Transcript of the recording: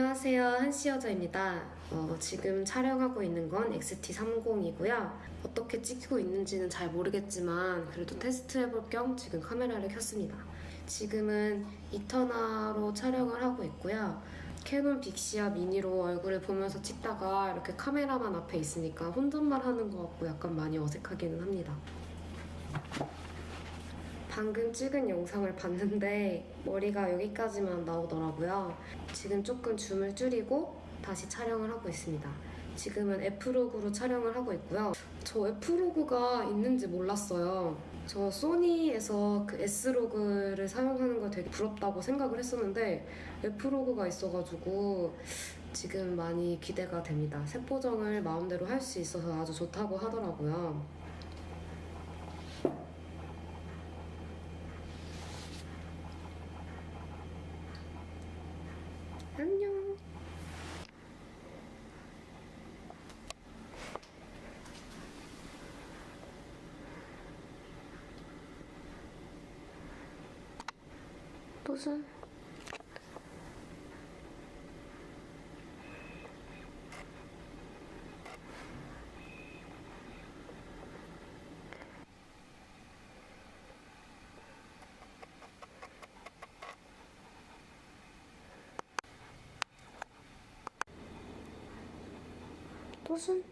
안녕하세요. 한시 여자입니다. 어, 지금 촬영하고 있는 건 XT30이고요. 어떻게 찍히고 있는지는 잘 모르겠지만 그래도 테스트 해볼 겸 지금 카메라를 켰습니다. 지금은 이터나로 촬영을 하고 있고요. 캐논 빅시아 미니로 얼굴을 보면서 찍다가 이렇게 카메라만 앞에 있으니까 혼잣말 하는 것 같고 약간 많이 어색하기는 합니다. 방금 찍은 영상을 봤는데 머리가 여기까지만 나오더라고요. 지금 조금 줌을 줄이고 다시 촬영을 하고 있습니다. 지금은 F로그로 촬영을 하고 있고요. 저 F로그가 있는지 몰랐어요. 저 소니에서 그 S로그를 사용하는 거 되게 부럽다고 생각을 했었는데 F로그가 있어가지고 지금 많이 기대가 됩니다. 색보정을 마음대로 할 수 있어서 아주 좋다고 하더라고요. 안녕. 무슨? 무슨?